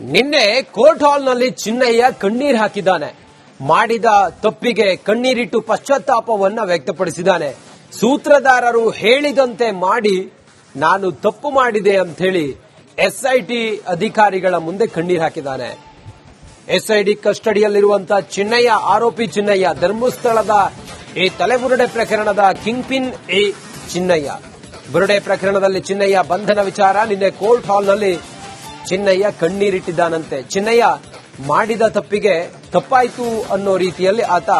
ನಿನ್ನೆ ಕೋರ್ಟ್ ಹಾಲ್ನಲ್ಲಿ ಚಿನ್ನಯ್ಯ ಕಣ್ಣೀರ್ ಹಾಕಿದ್ದಾನೆ. ಮಾಡಿದ ತಪ್ಪಿಗೆ ಕಣ್ಣೀರಿಟ್ಟು ಪಶ್ಚಾತ್ತಾಪವನ್ನ ವ್ಯಕ್ತಪಡಿಸಿದ್ದಾನೆ. ಸೂತ್ರಧಾರರು ಹೇಳಿದಂತೆ ಮಾಡಿ ನಾನು ತಪ್ಪು ಮಾಡಿದೆ ಅಂತ ಹೇಳಿ ಎಸ್ಐಟಿ ಅಧಿಕಾರಿಗಳ ಮುಂದೆ ಕಣ್ಣೀರ್ ಹಾಕಿದ್ದಾನೆ. ಎಸ್ಐಡಿ ಕಸ್ಟಡಿಯಲ್ಲಿರುವಂತಹ ಚಿನ್ನಯ್ಯ, ಆರೋಪಿ ಚಿನ್ನಯ್ಯ, ಧರ್ಮಸ್ಥಳದ ಈ ತಲೆಬುರುಡೆ ಪ್ರಕರಣದ ಕಿಂಗ್ ಪಿನ್ ಎ ಚಿನ್ನಯ್ಯ. ಬುರುಡೆ ಪ್ರಕರಣದಲ್ಲಿ ಚಿನ್ನಯ್ಯ ಬಂಧನ ವಿಚಾರ ನಿನ್ನೆ ಕೋರ್ಟ್ ಹಾಲ್ನಲ್ಲಿ ಚಿನ್ನಯ್ಯ ಕಣ್ಣೀರಿಟ್ಟಿದ್ದಾನಂತೆ. ಚಿನ್ನಯ್ಯ ಮಾಡಿದ ತಪ್ಪಿಗೆ ತಪ್ಪಾಯ್ತು ಅನ್ನೋ ರೀತಿಯಲ್ಲಿ ಆತ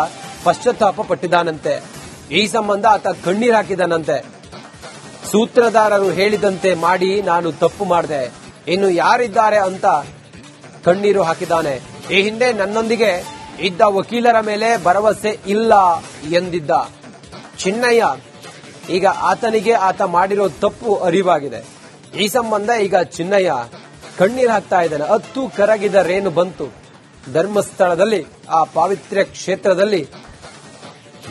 ಪಶ್ಚಾತ್ತಾಪ ಪಟ್ಟಿದ್ದಾನಂತೆ. ಈ ಸಂಬಂಧ ಆತ ಕಣ್ಣೀರ್ ಹಾಕಿದಾನಂತೆ ಸೂತ್ರಧಾರರು ಹೇಳಿದಂತೆ ಮಾಡಿ ನಾನು ತಪ್ಪು ಮಾಡಿದೆ. ಇನ್ನು ಯಾರಿದ್ದಾರೆ ಅಂತ ಕಣ್ಣೀರು ಹಾಕಿದ್ದಾನೆ. ಈ ಹಿಂದೆ ನನ್ನೊಂದಿಗೆ ಇದ್ದ ವಕೀಲರ ಮೇಲೆ ಭರವಸೆ ಇಲ್ಲ ಎಂದಿದ್ದ ಚಿನ್ನಯ್ಯ, ಈಗ ಆತನಿಗೆ ಆತ ಮಾಡಿರೋ ತಪ್ಪು ಅರಿವಾಗಿದೆ. ಈ ಸಂಬಂಧ ಈಗ ಚಿನ್ನಯ್ಯ ಕಣ್ಣೀರು ಹಾಕ್ತಾ ಇದ್ದಾನೆ. ಹತ್ತು ಕರಗಿದ ರೇನು ಬಂತು. ಧರ್ಮಸ್ಥಳದಲ್ಲಿ, ಆ ಪಾವಿತ್ರ್ಯ ಕ್ಷೇತ್ರದಲ್ಲಿ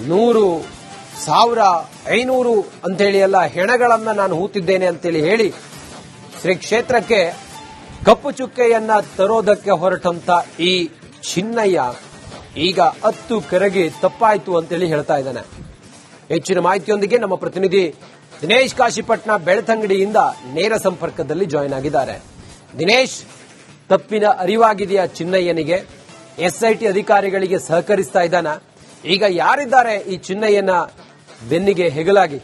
ನೂರು ಸಾವಿರ ಐನೂರು ಅಂತೇಳಿ ಎಲ್ಲ ಹೆಣಗಳನ್ನ ನಾನು ಹೂತಿದ್ದೇನೆ ಅಂತೇಳಿ ಹೇಳಿ ಶ್ರೀ ಕ್ಷೇತ್ರಕ್ಕೆ ಕಪ್ಪು ಚುಕ್ಕೆಯನ್ನ ತರೋದಕ್ಕೆ ಹೊರಟಂತ ಈ ಚಿನ್ನಯ್ಯ ಈಗ ಹತ್ತು ಕರಗಿ ತಪ್ಪಾಯ್ತು ಅಂತೇಳಿ ಹೇಳ್ತಾ ಇದ್ದಾನೆ. ಹೆಚ್ಚಿನ ಮಾಹಿತಿಯೊಂದಿಗೆ ನಮ್ಮ ಪ್ರತಿನಿಧಿ ದಿನೇಶ್ ಕಾಶಿಪಟ್ನ ಬೆಳ್ತಂಗಡಿಯಿಂದ ನೇರ ಸಂಪರ್ಕದಲ್ಲಿ ಜಾಯಿನ್ ಆಗಿದ್ದಾರೆ. ದಿನೇಶ್ ತಪ್ಪಿನ ಅರಿವಾಗಿದೆಯಾ ಚಿನ್ನಯ್ಯನಿಗೆ? ಎಸ್ಐಟಿ ಅಧಿಕಾರಿಗಳಿಗೆ ಸಹಕರಿಸ್ತಾ ಇದ್ದಾನ? ಈಗ ಯಾರಿದ್ದಾರೆ ಈ ಚಿನ್ನಯ್ಯನ ಬೆನ್ನಿಗೆ ಹೆಗಲಾಗಿ?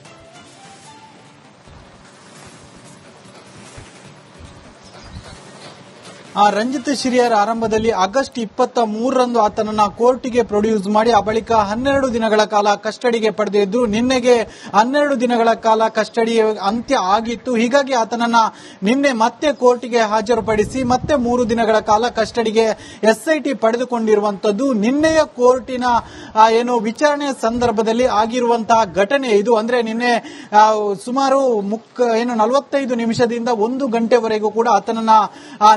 ಆ ರಂಜಿತ್ ಶಿರಿಯರ್ ಆರಂಭದಲ್ಲಿ ಆಗಸ್ಟ್ ಇಪ್ಪತ್ತ ಮೂರರಂದು ಆತನನ್ನ ಕೋರ್ಟಿಗೆ ಪ್ರೊಡ್ಯೂಸ್ ಮಾಡಿ, ಆ ಬಳಿಕ ಹನ್ನೆರಡು ದಿನಗಳ ಕಾಲ ಕಸ್ಟಡಿಗೆ ಪಡೆದಿದ್ದು ನಿನ್ನೆಗೆ ಹನ್ನೆರಡು ದಿನಗಳ ಕಾಲ ಕಸ್ಟಡಿ ಅಂತ್ಯ ಆಗಿತ್ತು. ಹೀಗಾಗಿ ಆತನನ್ನ ನಿನ್ನೆ ಮತ್ತೆ ಕೋರ್ಟಿಗೆ ಹಾಜರುಪಡಿಸಿ, ಮತ್ತೆ ಮೂರು ದಿನಗಳ ಕಾಲ ಕಸ್ಟಡಿಗೆ ಎಸ್ಐಟಿ ಪಡೆದುಕೊಂಡಿರುವಂತದ್ದು ನಿನ್ನೆಯ ಕೋರ್ಟಿನ ಏನು ವಿಚಾರಣೆ ಸಂದರ್ಭದಲ್ಲಿ ಆಗಿರುವಂತಹ ಘಟನೆ ಇದು. ಅಂದ್ರೆ ನಿನ್ನೆ ಸುಮಾರು ಮುಕ್, ಏನು ನಲವತ್ತೈದು ನಿಮಿಷದಿಂದ ಒಂದು ಗಂಟೆವರೆಗೂ ಕೂಡ ಆತನನ್ನ, ಆ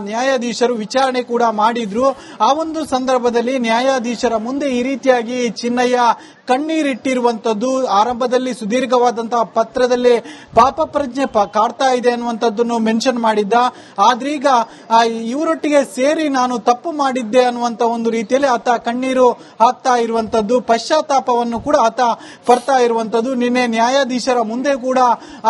ನ್ಯಾಯಾಧೀಶರು ವಿಚಾರಣೆ ಕೂಡ ಮಾಡಿದ್ರು. ಆ ಒಂದು ಸಂದರ್ಭದಲ್ಲಿ ನ್ಯಾಯಾಧೀಶರ ಮುಂದೆ ಈ ರೀತಿಯಾಗಿ ಚಿನ್ನಯ್ಯ ಕಣ್ಣೀರಿಟ್ಟಿರುವಂತದ್ದು ಆರಂಭದಲ್ಲಿ ಸುದೀರ್ಘವಾದಂತಹ ಪತ್ರದಲ್ಲಿ ಪಾಪ ಪ್ರಜ್ಞೆ ಕಾಡ್ತಾ ಇದೆ ಅನ್ನುವಂಥದ್ದನ್ನು ಮೆನ್ಷನ್ ಮಾಡಿದ್ದ. ಆದ್ರೀಗ ಇವರೊಟ್ಟಿಗೆ ಸೇರಿ ನಾನು ತಪ್ಪು ಮಾಡಿದ್ದೆ ಅನ್ನುವಂತ ಒಂದು ರೀತಿಯಲ್ಲಿ ಆತ ಕಣ್ಣೀರು ಹಾಕ್ತಾ ಇರುವಂತದ್ದು ಪಶ್ಚಾತ್ತಾಪವನ್ನು ಕೂಡ ಆತ ಪಡ್ತಾ ಇರುವಂತದ್ದು ನಿನ್ನೆ ನ್ಯಾಯಾಧೀಶರ ಮುಂದೆ ಕೂಡ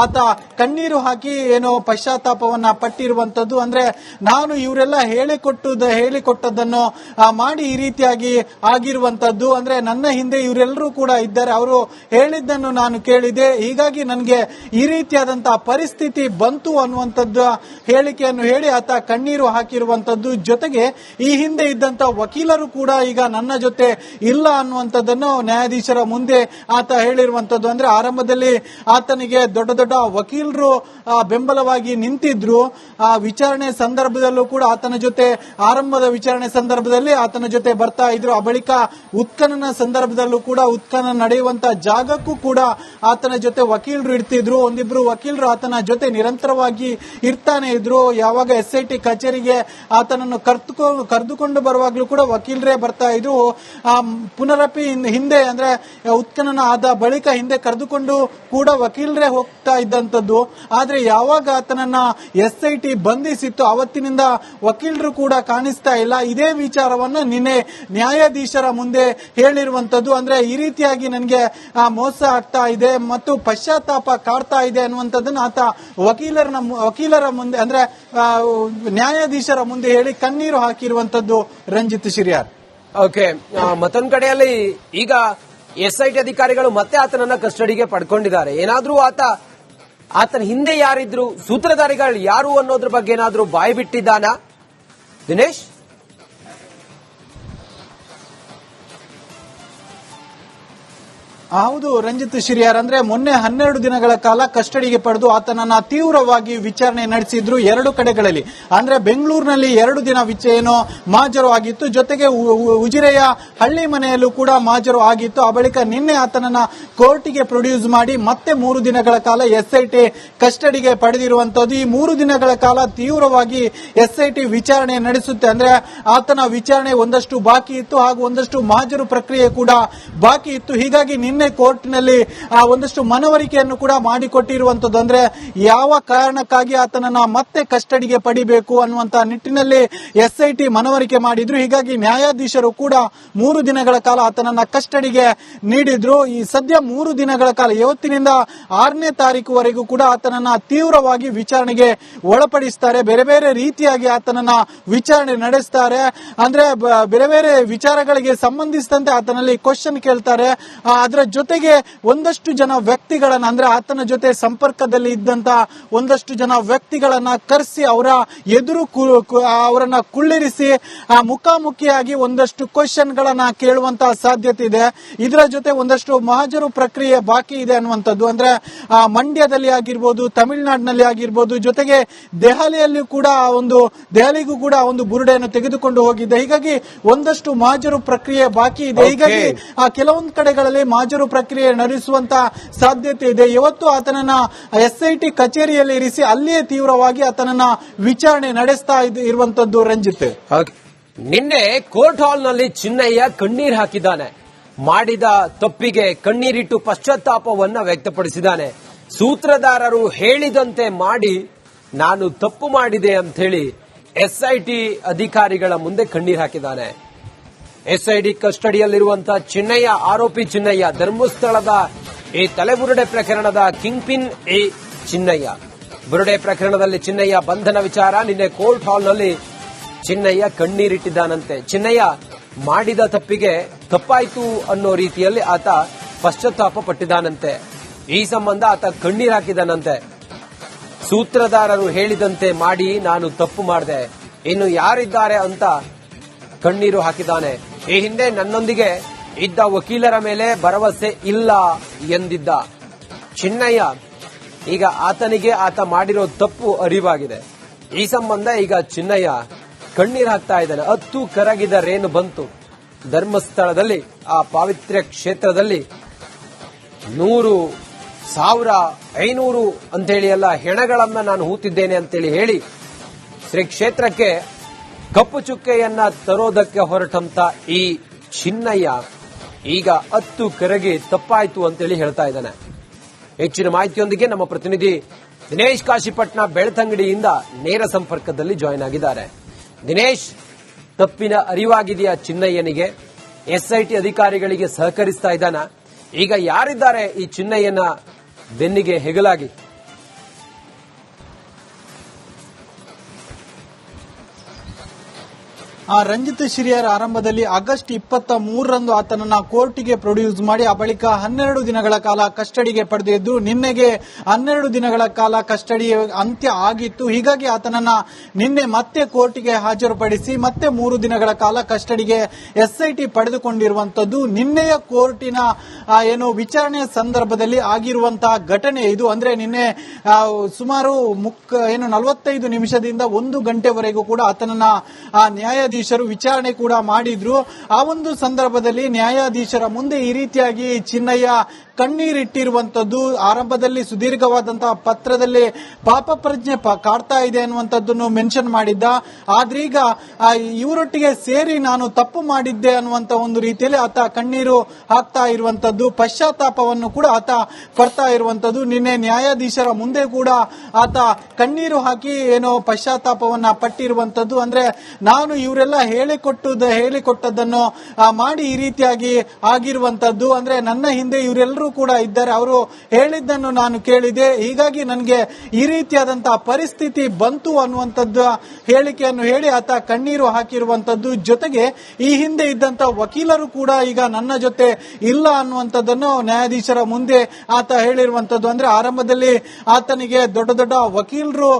ಆತ ಕಣ್ಣೀರು ಹಾಕಿ ಏನೋ ಪಶ್ಚಾತ್ತಾಪವನ್ನ ಪಟ್ಟಿರುವಂತದ್ದು ಅಂದ್ರೆ ನಾನು ಇವರೆಲ್ಲ ಹೇಳಿಕೊಟ್ಟುದ, ಹೇಳಿಕೊಟ್ಟದ್ದನ್ನು ಮಾಡಿ ಈ ರೀತಿಯಾಗಿ ಆಗಿರುವಂತದ್ದು. ಅಂದ್ರೆ ನನ್ನ ಹಿಂದೆ ಇವರೆಲ್ಲರೂ ಕೂಡ ಇದ್ದಾರೆ ಅವರು ಹೇಳಿದ್ದನ್ನು ನಾನು ಕೇಳಿದೆ. ಹೀಗಾಗಿ ನನಗೆ ಈ ರೀತಿಯಾದಂತಹ ಪರಿಸ್ಥಿತಿ ಬಂತು ಅನ್ನುವಂಥದ್ದು ಹೇಳಿಕೆಯನ್ನು ಹೇಳಿ ಆತ ಕಣ್ಣೀರು ಹಾಕಿರುವಂತದ್ದು ಜೊತೆಗೆ ಈ ಹಿಂದೆ ಇದ್ದಂತ ವಕೀಲರು ಕೂಡ ಈಗ ನನ್ನ ಜೊತೆ ಇಲ್ಲ ಅನ್ನುವಂಥದ್ದನ್ನು ನ್ಯಾಯಾಧೀಶರ ಮುಂದೆ ಆತ ಹೇಳಿರುವಂತದ್ದು ಅಂದ್ರೆ ಆರಂಭದಲ್ಲಿ ಆತನಿಗೆ ದೊಡ್ಡ ದೊಡ್ಡ ವಕೀಲರು ಬೆಂಬಲವಾಗಿ ನಿಂತಿದ್ರು. ಆ, ವಿಚಾರಣೆ ಸಂದರ್ಭದಲ್ಲೂ ಕೂಡ ಆತನ ಜೊತೆ ಆರಂಭದ ವಿಚಾರಣೆ ಸಂದರ್ಭದಲ್ಲಿ ಆತನ ಜೊತೆ ಬರ್ತಾ ಇದ್ರು. ಆ ಬಳಿಕ ಉತ್ಖನನ ಸಂದರ್ಭದಲ್ಲೂ ಕೂಡ ಉತ್ಖನನ ನಡೆಯುವಂತ ಜಾಗಕ್ಕೂ ಕೂಡ ಆತನ ಜೊತೆ ವಕೀಲರು ಇರ್ತಿದ್ರು. ಒಂದಿಬ್ರು ವಕೀಲರು ಆತನ ಜೊತೆ ನಿರಂತರವಾಗಿ ಇರ್ತಾನೆ ಇದ್ರು. ಯಾವಾಗ ಎಸ್ ಐ ಟಿ ಕಚೇರಿಗೆ ಆತನನ್ನು ಕರೆದುಕೊಂಡು ಬರುವಾಗಲೂ ಕೂಡ ವಕೀಲರೇ ಬರ್ತಾ ಇದ್ರು. ಆ ಪುನರಪಿ ಹಿಂದೆ ಅಂದ್ರೆ ಉತ್ಖನನ ಆದ ಬಳಿಕ ಹಿಂದೆ ಕರೆದುಕೊಂಡು ಕೂಡ ವಕೀಲರೇ ಹೋಗ್ತಾ ಇದ್ದಂಥದ್ದು ಆದ್ರೆ ಯಾವಾಗ ಆತನನ್ನ ಎಸ್ ಐ ಟಿ ಬಂಧಿಸಿತ್ತು ಅವತ್ತಿನಿಂದ ವಕೀಲರು ಕೂಡ ಕಾಣಿಸ್ತಾ ಇಲ್ಲ. ಇದೇ ವಿಚಾರವನ್ನ ನಿನ್ನೆ ನ್ಯಾಯಾಧೀಶರ ಮುಂದೆ ಹೇಳಿರುವಂತದ್ದು ಅಂದ್ರೆ ಈ ರೀತಿಯಾಗಿ ನನಗೆ ಮೋಸ ಆಗ್ತಾ ಇದೆ ಮತ್ತು ಪಶ್ಚಾತ್ತಾಪ ಕಾಡ್ತಾ ಇದೆ ಅನ್ನುವಂಥದ್ದನ್ನು ಆತ ವಕೀಲರ ವಕೀಲರ ಮುಂದೆ, ಅಂದ್ರೆ ನ್ಯಾಯಾಧೀಶರ ಮುಂದೆ ಹೇಳಿ ಕಣ್ಣೀರು ಹಾಕಿರುವಂತದ್ದು ರಂಜಿತ್ ಶಿರಿಯಾರ್. ಓಕೆ ಮತ್ತೊಂದು ಕಡೆಯಲ್ಲಿ ಈಗ ಎಸ್ಐಟಿ ಅಧಿಕಾರಿಗಳು ಮತ್ತೆ ಆತನನ್ನ ಕಸ್ಟಡಿಗೆ ಪಡ್ಕೊಂಡಿದ್ದಾರೆ. ಏನಾದ್ರೂ ಆತ, ಆತನ ಹಿಂದೆ ಯಾರಿದ್ರು, ಸೂತ್ರಧಾರಿಗಳು ಯಾರು ಅನ್ನೋದ್ರ ಬಗ್ಗೆ ಏನಾದ್ರೂ ಬಾಯಿ ಬಿಟ್ಟಿದ್ದಾನ? ದಿನೇಶ್ ಹೌದು, ರಂಜಿತ್ ಶಿರಿಯಾರ್ ಅಂದ್ರೆ ಮೊನ್ನೆ ಹನ್ನೆರಡು ದಿನಗಳ ಕಾಲ ಕಸ್ಟಡಿಗೆ ಪಡೆದು ಆತನನ್ನ ತೀವ್ರವಾಗಿ ವಿಚಾರಣೆ ನಡೆಸಿದ್ರು ಎರಡು ಕಡೆಗಳಲ್ಲಿ. ಅಂದ್ರೆ ಬೆಂಗಳೂರಿನಲ್ಲಿ ಎರಡು ದಿನ ಏನೋ ಮಾಜರು ಆಗಿತ್ತು. ಜೊತೆಗೆ ಉಜಿರೆಯ ಹಳ್ಳಿ ಮನೆಯಲ್ಲೂ ಕೂಡ ಮಾಜರು ಆಗಿತ್ತು. ಆ ಬಳಿಕ ನಿನ್ನೆ ಆತನನ್ನ ಕೋರ್ಟಿಗೆ ಪ್ರೊಡ್ಯೂಸ್ ಮಾಡಿ ಮತ್ತೆ ಮೂರು ದಿನಗಳ ಕಾಲ ಎಸ್ಐಟಿ ಕಸ್ಟಡಿಗೆ ಪಡೆದಿರುವಂತದ್ದು ಈ ಮೂರು ದಿನಗಳ ಕಾಲ ತೀವ್ರವಾಗಿ ಎಸ್ಐಟಿ ವಿಚಾರಣೆ ನಡೆಸುತ್ತೆ. ಅಂದ್ರೆ ಆತನ ವಿಚಾರಣೆ ಒಂದಷ್ಟು ಬಾಕಿ ಇತ್ತು ಹಾಗೂ ಒಂದಷ್ಟು ಮಾಜರು ಪ್ರಕ್ರಿಯೆ ಕೂಡ ಬಾಕಿ ಇತ್ತು. ಹೀಗಾಗಿ ನಿನ್ನೆ ನಿನ್ನೆ ಕೋರ್ಟ್ನಲ್ಲಿ, ಆ, ಒಂದಷ್ಟು ಮನವರಿಕೆಯನ್ನು ಕೂಡ ಮಾಡಿಕೊಟ್ಟಿರುವಂತದ್ದು ಅಂದ್ರೆ ಯಾವ ಕಾರಣಕ್ಕಾಗಿ ಆತನನ್ನ ಮತ್ತೆ ಕಸ್ಟಡಿಗೆ ಪಡಿಬೇಕು ಅನ್ನುವಂತ ನಿಟ್ಟಿನಲ್ಲಿ ಎಸ್ಐಟಿ ಮನವರಿಕೆ ಮಾಡಿದ್ರು. ಹೀಗಾಗಿ ನ್ಯಾಯಾಧೀಶರು ಕೂಡ ಮೂರು ದಿನಗಳ ಕಾಲ ಆತನನ್ನ ಕಸ್ಟಡಿಗೆ ನೀಡಿದ್ರು. ಈ ಸದ್ಯ ಮೂರು ದಿನಗಳ ಕಾಲ ಇವತ್ತಿನಿಂದ ಆರನೇ ತಾರೀಕುವರೆಗೂ ಕೂಡ ಆತನನ್ನ ತೀವ್ರವಾಗಿ ವಿಚಾರಣೆಗೆ ಒಳಪಡಿಸ್ತಾರೆ. ಬೇರೆ ಬೇರೆ ರೀತಿಯಾಗಿ ಆತನನ್ನ ವಿಚಾರಣೆ ನಡೆಸ್ತಾರೆ. ಅಂದ್ರೆ ಬೇರೆ ಬೇರೆ ವಿಚಾರಗಳಿಗೆ ಸಂಬಂಧಿಸಿದಂತೆ ಆತನಲ್ಲಿ ಕ್ವಶನ್ ಕೇಳ್ತಾರೆ. ಅದರ ಜೊತೆಗೆ ಒಂದಷ್ಟು ಜನ ವ್ಯಕ್ತಿಗಳನ್ನ ಅಂದ್ರೆ ಆತನ ಜೊತೆ ಸಂಪರ್ಕದಲ್ಲಿ ಇದ್ದಂತ ಒಂದಷ್ಟು ಜನ ವ್ಯಕ್ತಿಗಳನ್ನ ಕರೆಸಿ ಅವರ ಎದುರು ಅವರನ್ನ ಕುಳ್ಳಿರಿಸಿ ಆ ಮುಖಾಮುಖಿಯಾಗಿ ಒಂದಷ್ಟು ಕ್ವಶನ್ ಗಳನ್ನ ಕೇಳುವಂತ ಸಾಧ್ಯತೆ ಇದೆ. ಇದರ ಜೊತೆ ಒಂದಷ್ಟು ಮಹಾಜರು ಪ್ರಕ್ರಿಯೆ ಬಾಕಿ ಇದೆ ಅನ್ನುವಂಥದ್ದು. ಅಂದ್ರೆ ಆ, ಮಂಡ್ಯದಲ್ಲಿ ಆಗಿರ್ಬೋದು ತಮಿಳುನಾಡಿನಲ್ಲಿ ಆಗಿರ್ಬೋದು ಜೊತೆಗೆ ದೆಹಲಿಯಲ್ಲಿ ಕೂಡ ಒಂದು ದೆಹಲಿಗೂ ಕೂಡ ಒಂದು ಬುರುಡೆಯನ್ನು ತೆಗೆದುಕೊಂಡು ಹೋಗಿದೆ. ಹೀಗಾಗಿ ಒಂದಷ್ಟು ಮಹಾಜರು ಪ್ರಕ್ರಿಯೆ ಬಾಕಿ ಇದೆ. ಹೀಗಾಗಿ ಆ ಕೆಲವೊಂದು ಕಡೆಗಳಲ್ಲಿ ಮಾಜರು ಪ್ರಕ್ರಿಯೆ ನಡೆಸುವಂತ ಸಾಧ್ಯತೆ ಇದೆ. ಇವತ್ತು ಆತನನ್ನ ಎಸ್ಐಟಿ ಕಚೇರಿಯಲ್ಲಿ ಇರಿಸಿ ಅಲ್ಲಿಯೇ ತೀವ್ರವಾಗಿ ಆತನನ್ನ ವಿಚಾರಣೆ ನಡೆಸ್ತಾ ಇರುವಂತದ್ದು ರಂಜಿತ್. ನಿನ್ನೆ ಕೋರ್ಟ್ ಹಾಲ್ನಲ್ಲಿ ಚಿನ್ನಯ್ಯ ಕಣ್ಣೀರ್ ಹಾಕಿದ್ದಾನೆ. ಮಾಡಿದ ತಪ್ಪಿಗೆ ಕಣ್ಣೀರಿಟ್ಟು ಪಶ್ಚಾತ್ತಾಪವನ್ನ ವ್ಯಕ್ತಪಡಿಸಿದ್ದಾನೆ. ಸೂತ್ರಧಾರರು ಹೇಳಿದಂತೆ ಮಾಡಿ ನಾನು ತಪ್ಪು ಮಾಡಿದೆ ಅಂತ ಹೇಳಿ ಎಸ್ಐಟಿ ಅಧಿಕಾರಿಗಳ ಮುಂದೆ ಕಣ್ಣೀರ್ ಹಾಕಿದ್ದಾನೆ. ಎಸ್ಐಡಿ ಕಸ್ಟಡಿಯಲ್ಲಿರುವಂತಹ ಚಿನ್ನಯ್ಯ, ಆರೋಪಿ ಚಿನ್ನಯ್ಯ ಧರ್ಮಸ್ಥಳದ ಈ ತಲೆಬುರುಡೆ ಪ್ರಕರಣದ ಕಿಂಗ್ ಪಿನ್ ಎ ಚಿನ್ನಯ್ಯ. ಬುರುಡೆ ಪ್ರಕರಣದಲ್ಲಿ ಚಿನ್ನಯ್ಯ ಬಂಧನ ವಿಚಾರ, ನಿನ್ನೆ ಕೋರ್ಟ್ ಹಾಲ್ನಲ್ಲಿ ಚಿನ್ನಯ್ಯ ಕಣ್ಣೀರಿಟ್ಟಿದ್ದಾನಂತೆ. ಚಿನ್ನಯ್ಯ ಮಾಡಿದ ತಪ್ಪಿಗೆ ತಪ್ಪಾಯಿತು ಅನ್ನೋ ರೀತಿಯಲ್ಲಿ ಆತ ಪಶ್ಚಾತ್ತಾಪ ಪಟ್ಟಿದ್ದಾನಂತೆ ಈ ಸಂಬಂಧ ಆತ ಕಣ್ಣೀರ್ ಹಾಕಿದಾನಂತೆ ಸೂತ್ರಧಾರರು ಹೇಳಿದಂತೆ ಮಾಡಿ ನಾನು ತಪ್ಪು ಮಾಡಿದೆ. ಇನ್ನು ಯಾರಿದ್ದಾರೆ ಅಂತ ಕಣ್ಣೀರು ಹಾಕಿದ್ದಾನೆ. ಈ ಹಿಂದೆ ನನ್ನೊಂದಿಗೆ ಇದ್ದ ವಕೀಲರ ಮೇಲೆ ಭರವಸೆ ಇಲ್ಲ ಎಂದಿದ್ದ ಚಿನ್ನಯ್ಯ, ಈಗ ಆತನಿಗೆ ಆತ ಮಾಡಿರೋ ತಪ್ಪು ಅರಿವಾಗಿದೆ. ಈ ಸಂಬಂಧ ಈಗ ಚಿನ್ನಯ್ಯ ಕಣ್ಣೀರು ಹಾಕ್ತಾ ಇದ್ದಾನೆ. ಹತ್ತು ಕರಗಿದ ರೇನು ಬಂತು. ಧರ್ಮಸ್ಥಳದಲ್ಲಿ, ಆ ಪಾವಿತ್ರ್ಯ ಕ್ಷೇತ್ರದಲ್ಲಿ ನೂರು ಸಾವಿರ ಐನೂರು ಅಂತೇಳಿ ಎಲ್ಲ ಹೆಣಗಳನ್ನ ನಾನು ಹೂತಿದ್ದೇನೆ ಅಂತೇಳಿ ಹೇಳಿ ಶ್ರೀ ಕ್ಷೇತ್ರಕ್ಕೆ ಕಪ್ಪು ಚುಕ್ಕೆಯನ್ನ ತರೋದಕ್ಕೆ ಹೊರಟಂತ ಈ ಚಿನ್ನಯ್ಯ ಈಗ ಹತ್ತು ಕರಗಿ ತಪ್ಪಾಯ್ತು ಅಂತೇಳಿ ಹೇಳ್ತಾ ಇದ್ದಾನೆ. ಹೆಚ್ಚಿನ ಮಾಹಿತಿಯೊಂದಿಗೆ ನಮ್ಮ ಪ್ರತಿನಿಧಿ ದಿನೇಶ್ ಕಾಶಿಪಟ್ನ ಬೆಳ್ತಂಗಡಿಯಿಂದ ನೇರ ಸಂಪರ್ಕದಲ್ಲಿ ಜಾಯಿನ್ ಆಗಿದ್ದಾರೆ. ದಿನೇಶ್, ತಪ್ಪಿನ ಅರಿವಾಗಿದೆಯಾ ಚಿನ್ನಯ್ಯನಿಗೆ? ಎಸ್ಐಟಿ ಅಧಿಕಾರಿಗಳಿಗೆ ಸಹಕರಿಸ್ತಾ ಇದ್ದಾನ? ಈಗ ಯಾರಿದ್ದಾರೆ ಈ ಚಿನ್ನಯ್ಯನ ಬೆನ್ನಿಗೆ ಹೆಗಲಾಗಿ? ಆ ರಂಜಿತ್ ಶಿರಿಯರ್ ಆರಂಭದಲ್ಲಿ ಆಗಸ್ಟ್ ಇಪ್ಪತ್ತ ಮೂರರಂದು ಆತನನ್ನ ಕೋರ್ಟಿಗೆ ಪ್ರೊಡ್ಯೂಸ್ ಮಾಡಿ, ಆ ಬಳಿಕ ಹನ್ನೆರಡು ದಿನಗಳ ಕಾಲ ಕಸ್ಟಡಿಗೆ ಪಡೆದಿದ್ದು ನಿನ್ನೆಗೆ ಹನ್ನೆರಡು ದಿನಗಳ ಕಾಲ ಕಸ್ಟಡಿ ಅಂತ್ಯ ಆಗಿತ್ತು. ಹೀಗಾಗಿ ಆತನನ್ನ ನಿನ್ನೆ ಮತ್ತೆ ಕೋರ್ಟಿಗೆ ಹಾಜರುಪಡಿಸಿ, ಮತ್ತೆ ಮೂರು ದಿನಗಳ ಕಾಲ ಕಸ್ಟಡಿಗೆ ಎಸ್ಐಟಿ ಪಡೆದುಕೊಂಡಿರುವಂತದ್ದು ನಿನ್ನೆಯ ಕೋರ್ಟಿನ ಏನು ವಿಚಾರಣೆ ಸಂದರ್ಭದಲ್ಲಿ ಆಗಿರುವಂತಹ ಘಟನೆ ಇದು. ಅಂದ್ರೆ ನಿನ್ನೆ ಸುಮಾರು ಮುಕ್, ಏನು ನಲವತ್ತೈದು ನಿಮಿಷದಿಂದ ಒಂದು ಗಂಟೆವರೆಗೂ ಕೂಡ ಆತನನ್ನ, ಆ ನ್ಯಾಯಾಧೀಶರು ವಿಚಾರಣೆ ಕೂಡ ಮಾಡಿದ್ರು. ಆ ಒಂದು ಸಂದರ್ಭದಲ್ಲಿ ನ್ಯಾಯಾಧೀಶರ ಮುಂದೆ ಈ ರೀತಿಯಾಗಿ ಚಿನ್ನಯ್ಯ ಕಣ್ಣೀರಿಟ್ಟಿರುವಂತದ್ದು ಆರಂಭದಲ್ಲಿ ಸುದೀರ್ಘವಾದಂತಹ ಪತ್ರದಲ್ಲಿ ಪಾಪ ಪ್ರಜ್ಞೆ ಕಾಡ್ತಾ ಇದೆ ಅನ್ನುವಂಥದ್ದನ್ನು ಮೆನ್ಷನ್ ಮಾಡಿದ್ದ. ಆದ್ರೀಗ ಇವರೊಟ್ಟಿಗೆ ಸೇರಿ ನಾನು ತಪ್ಪು ಮಾಡಿದ್ದೆ ಅನ್ನುವಂತ ಒಂದು ರೀತಿಯಲ್ಲಿ ಆತ ಕಣ್ಣೀರು ಹಾಕ್ತಾ ಇರುವಂತದ್ದು ಪಶ್ಚಾತ್ತಾಪವನ್ನು ಕೂಡ ಆತ ಪಡ್ತಾ ಇರುವಂತದ್ದು ನಿನ್ನೆ ನ್ಯಾಯಾಧೀಶರ ಮುಂದೆ ಕೂಡ ಆತ ಕಣ್ಣೀರು ಹಾಕಿ ಏನೋ ಪಶ್ಚಾತ್ತಾಪವನ್ನ ಪಟ್ಟಿರುವಂತದ್ದು ಅಂದ್ರೆ ನಾನು ಇವರೆಲ್ಲ ಹೇಳಿಕೊಟ್ಟದ, ಹೇಳಿಕೊಟ್ಟದ್ದನ್ನು ಮಾಡಿ ಈ ರೀತಿಯಾಗಿ ಆಗಿರುವಂತದ್ದು. ಅಂದ್ರೆ ನನ್ನ ಹಿಂದೆ ಇವರೆಲ್ಲರೂ ಕೂಡ ಇದ್ದಾರೆ ಅವರು ಹೇಳಿದ್ದನ್ನು ನಾನು ಕೇಳಿದೆ. ಹೀಗಾಗಿ ನನಗೆ ಈ ರೀತಿಯಾದಂತಹ ಪರಿಸ್ಥಿತಿ ಬಂತು ಅನ್ನುವಂಥದ್ದು, ಹೇಳಿಕೆಯನ್ನು ಹೇಳಿ ಆತ ಕಣ್ಣೀರು ಹಾಕಿರುವಂತದ್ದು ಜೊತೆಗೆ ಈ ಹಿಂದೆ ಇದ್ದಂತ ವಕೀಲರು ಕೂಡ ಈಗ ನನ್ನ ಜೊತೆ ಇಲ್ಲ ಅನ್ನುವಂಥದ್ದನ್ನು ನ್ಯಾಯಾಧೀಶರ ಮುಂದೆ ಆತ ಹೇಳಿರುವಂತದ್ದು ಅಂದ್ರೆ ಆರಂಭದಲ್ಲಿ ಆತನಿಗೆ ದೊಡ್ಡ ದೊಡ್ಡ ವಕೀಲರು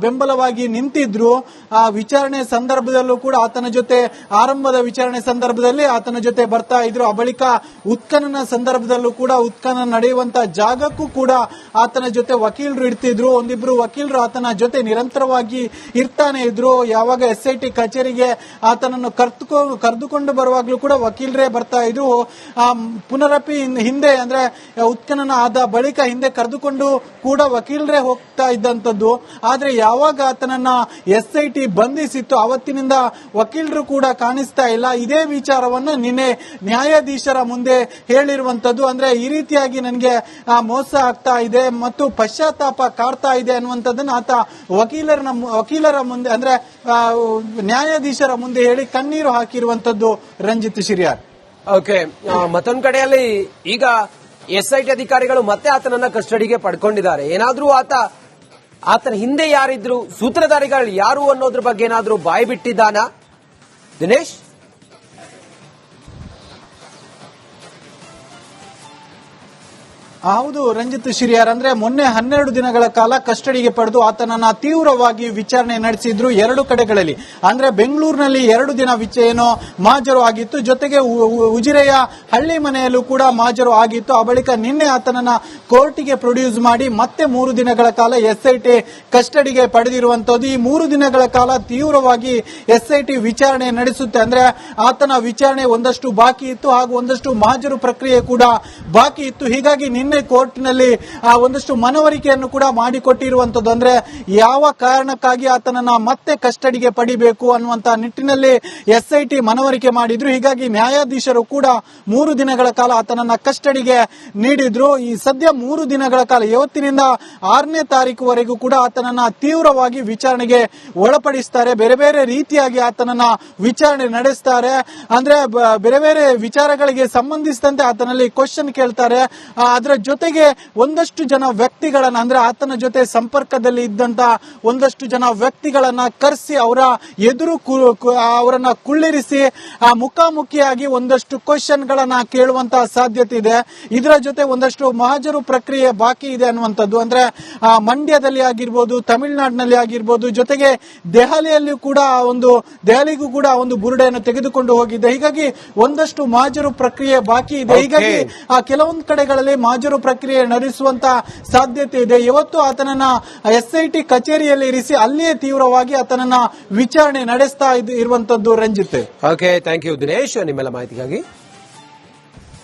ಬೆಂಬಲವಾಗಿ ನಿಂತಿದ್ರು. ಆ, ವಿಚಾರಣೆ ಸಂದರ್ಭದಲ್ಲೂ ಕೂಡ ಆತನ ಜೊತೆ ಆರಂಭದ ವಿಚಾರಣೆ ಸಂದರ್ಭದಲ್ಲಿ ಆತನ ಜೊತೆ ಬರ್ತಾ ಇದ್ರು. ಆ ಬಳಿಕ ಉತ್ಖನನ ಸಂದರ್ಭದಲ್ಲೂ ಕೂಡ ಉತ್ಖನನ ನಡೆಯುವಂತ ಜಾಗಕ್ಕೂ ಕೂಡ ಆತನ ಜೊತೆ ವಕೀಲರು ಇಡ್ತಿದ್ರು ಒಂದಿಬ್ರು ವಕೀಲರು ಆತನ ಜೊತೆ ನಿರಂತರವಾಗಿ ಇರ್ತಾನೆ ಇದ್ರು. ಯಾವಾಗ ಎಸ್ ಐ ಟಿ ಕಚೇರಿಗೆ ಆತನನ್ನು ಕರ್ದುಕೊ ಕರೆದುಕೊಂಡು ಬರುವಾಗ್ಲೂ ಕೂಡ ವಕೀಲರೇ ಬರ್ತಾ ಇದ್ರು. ಪುನರಪಿ ಹಿಂದೆ ಅಂದ್ರೆ ಉತ್ಖನನ ಆದ ಬಳಿಕ ಹಿಂದೆ ಕರೆದುಕೊಂಡು ಕೂಡ ವಕೀಲರೇ ಹೋಗ್ತಾ ಇದ್ದಂತದ್ದು. ಆದ್ರೆ ಯಾವಾಗ ಆತನನ್ನ ಎಸ್ ಐ ಟಿ ಬಂಧಿಸಿತ್ತು, ಅವತ್ತಿನಿಂದ ವಕೀಲರು ಕೂಡ ಕಾಣಿಸ್ತಾ ಇಲ್ಲ. ಇದೇ ವಿಚಾರವನ್ನ ನಿನ್ನೆ ನ್ಯಾಯಾಧೀಶರ ಮುಂದೆ ಹೇಳಿರುವಂತದ್ದು ಅಂದ್ರೆ ಈ ರೀತಿಯಾಗಿ ನನಗೆ ಮೋಸ ಆಗ್ತಾ ಇದೆ ಮತ್ತು ಪಶ್ಚಾತ್ತಾಪ ಕಾಡ್ತಾ ಇದೆ ಅನ್ನುವಂಥದ್ದನ್ನು ಆತ ವಕೀಲರ ವಕೀಲರ ಮುಂದೆ, ಅಂದ್ರೆ ನ್ಯಾಯಾಧೀಶರ ಮುಂದೆ ಹೇಳಿ ಕಣ್ಣೀರು ಹಾಕಿರುವಂತದ್ದು ರಂಜಿತ್ ಶಿರಿಯಾರ್. ಓಕೆ ಮತ್ತೊಂದು ಕಡೆಯಲ್ಲಿ ಈಗ ಎಸ್ಐಟಿ ಅಧಿಕಾರಿಗಳು ಮತ್ತೆ ಆತನನ್ನ ಕಸ್ಟಡಿಗೆ ಪಡ್ಕೊಂಡಿದ್ದಾರೆ. ಏನಾದ್ರೂ ಆತ, ಆತನ ಹಿಂದೆ ಯಾರಿದ್ರು, ಸೂತ್ರಧಾರಿಗಳು ಯಾರು ಅನ್ನೋದ್ರ ಬಗ್ಗೆ ಏನಾದ್ರೂ ಬಾಯಿ ಬಿಟ್ಟಿದ್ದಾನಾ ದಿನೇಶ್ ಹೌದು, ರಂಜಿತ್ ಶಿರಿಯಾರ್ ಅಂದ್ರೆ ಮೊನ್ನೆ ಹನ್ನೆರಡು ದಿನಗಳ ಕಾಲ ಕಸ್ಟಡಿಗೆ ಪಡೆದು ಆತನನ್ನ ತೀವ್ರವಾಗಿ ವಿಚಾರಣೆ ನಡೆಸಿದ್ರು ಎರಡು ಕಡೆಗಳಲ್ಲಿ. ಅಂದ್ರೆ ಬೆಂಗಳೂರಿನಲ್ಲಿ ಎರಡು ದಿನ ಏನೋ ಮಾಜರು ಆಗಿತ್ತು, ಜೊತೆಗೆ ಉಜಿರೆಯ ಹಳ್ಳಿ ಮನೆಯಲ್ಲೂ ಕೂಡ ಮಾಜರು ಆಗಿತ್ತು. ಆ ಬಳಿಕ ನಿನ್ನೆ ಆತನನ್ನ ಕೋರ್ಟಿಗೆ ಪ್ರೊಡ್ಯೂಸ್ ಮಾಡಿ ಮತ್ತೆ ಮೂರು ದಿನಗಳ ಕಾಲ ಎಸ್ಐಟಿ ಕಸ್ಟಡಿಗೆ ಪಡೆದಿರುವಂತದ್ದು ಈ ಮೂರು ದಿನಗಳ ಕಾಲ ತೀವ್ರವಾಗಿ ಎಸ್ಐಟಿ ವಿಚಾರಣೆ ನಡೆಸುತ್ತೆ. ಅಂದ್ರೆ ಆತನ ವಿಚಾರಣೆ ಒಂದಷ್ಟು ಬಾಕಿ ಇತ್ತು ಹಾಗೂ ಒಂದಷ್ಟು ಮಾಜರು ಪ್ರಕ್ರಿಯೆ ಕೂಡ ಬಾಕಿ ಇತ್ತು. ಹೀಗಾಗಿ ನಿನ್ನೆ ಕೋರ್ಟ್ನಲ್ಲಿ, ಆ, ಒಂದಷ್ಟು ಮನವರಿಕೆಯನ್ನು ಕೂಡ ಮಾಡಿಕೊಟ್ಟಿರುವಂತದ್ದು ಅಂದ್ರೆ ಯಾವ ಕಾರಣಕ್ಕಾಗಿ ಆತನನ್ನ ಮತ್ತೆ ಕಸ್ಟಡಿಗೆ ಪಡಿಬೇಕು ಅನ್ನುವಂತ ನಿಟ್ಟಿನಲ್ಲಿ ಎಸ್ಐಟಿ ಮನವರಿಕೆ ಮಾಡಿದ್ರು. ಹೀಗಾಗಿ ನ್ಯಾಯಾಧೀಶರು ಕೂಡ ಮೂರು ದಿನಗಳ ಕಾಲ ಆತನನ್ನ ಕಸ್ಟಡಿಗೆ ನೀಡಿದ್ರು. ಈ ಸದ್ಯ ಮೂರು ದಿನಗಳ ಕಾಲ ಇವತ್ತಿನಿಂದ ಆರನೇ ತಾರೀಕುವರೆಗೂ ಕೂಡ ಆತನನ್ನ ತೀವ್ರವಾಗಿ ವಿಚಾರಣೆಗೆ ಒಳಪಡಿಸ್ತಾರೆ. ಬೇರೆ ಬೇರೆ ರೀತಿಯಾಗಿ ಆತನನ್ನ ವಿಚಾರಣೆ ನಡೆಸ್ತಾರೆ. ಅಂದ್ರೆ ಬೇರೆ ಬೇರೆ ವಿಚಾರಗಳಿಗೆ ಸಂಬಂಧಿಸಿದಂತೆ ಆತನಲ್ಲಿ ಕ್ವಶನ್ ಕೇಳ್ತಾರೆ. ಅದರ ಜೊತೆಗೆ ಒಂದಷ್ಟು ಜನ ವ್ಯಕ್ತಿಗಳನ್ನ ಅಂದ್ರೆ ಆತನ ಜೊತೆ ಸಂಪರ್ಕದಲ್ಲಿ ಇದ್ದಂತ ಒಂದಷ್ಟು ಜನ ವ್ಯಕ್ತಿಗಳನ್ನ ಕರೆಸಿ ಅವರ ಎದುರು ಅವರನ್ನ ಕುಳ್ಳಿರಿಸಿ ಆ ಮುಖಾಮುಖಿಯಾಗಿ ಒಂದಷ್ಟು ಕ್ವಶನ್ ಗಳನ್ನ ಕೇಳುವಂತ ಸಾಧ್ಯತೆ ಇದೆ. ಇದರ ಜೊತೆ ಒಂದಷ್ಟು ಮಹಾಜರು ಪ್ರಕ್ರಿಯೆ ಬಾಕಿ ಇದೆ ಅನ್ನುವಂಥದ್ದು. ಅಂದ್ರೆ ಆ, ಮಂಡ್ಯದಲ್ಲಿ ಆಗಿರ್ಬೋದು ತಮಿಳುನಾಡಿನಲ್ಲಿ ಆಗಿರ್ಬೋದು ಜೊತೆಗೆ ದೆಹಲಿಯಲ್ಲಿ ಕೂಡ ಒಂದು ದೆಹಲಿಗೂ ಕೂಡ ಒಂದು ಬುರುಡೆಯನ್ನು ತೆಗೆದುಕೊಂಡು ಹೋಗಿದೆ. ಹೀಗಾಗಿ ಒಂದಷ್ಟು ಮಹಾಜರು ಪ್ರಕ್ರಿಯೆ ಬಾಕಿ ಇದೆ. ಹೀಗಾಗಿ ಆ ಕೆಲವೊಂದು ಕಡೆಗಳಲ್ಲಿ ಮಹಾಜರು ಪ್ರಕ್ರಿಯೆ ನಡೆಸುವಂತಹ ಸಾಧ್ಯತೆ ಇದೆ. ಇವತ್ತು ಆತನನ್ನ ಎಸ್ಐಟಿ ಕಚೇರಿಯಲ್ಲಿ ಇರಿಸಿ ಅಲ್ಲಿಯೇ ತೀವ್ರವಾಗಿ ಆತನನ್ನ ವಿಚಾರಣೆ ನಡೆಸ್ತಾ ಇರುವಂತದ್ದು Ranjith. Okay thank you Dinesh. ನಿಮ್ಮೆಲ್ಲ ಮಾಹಿತಿಗಾಗಿ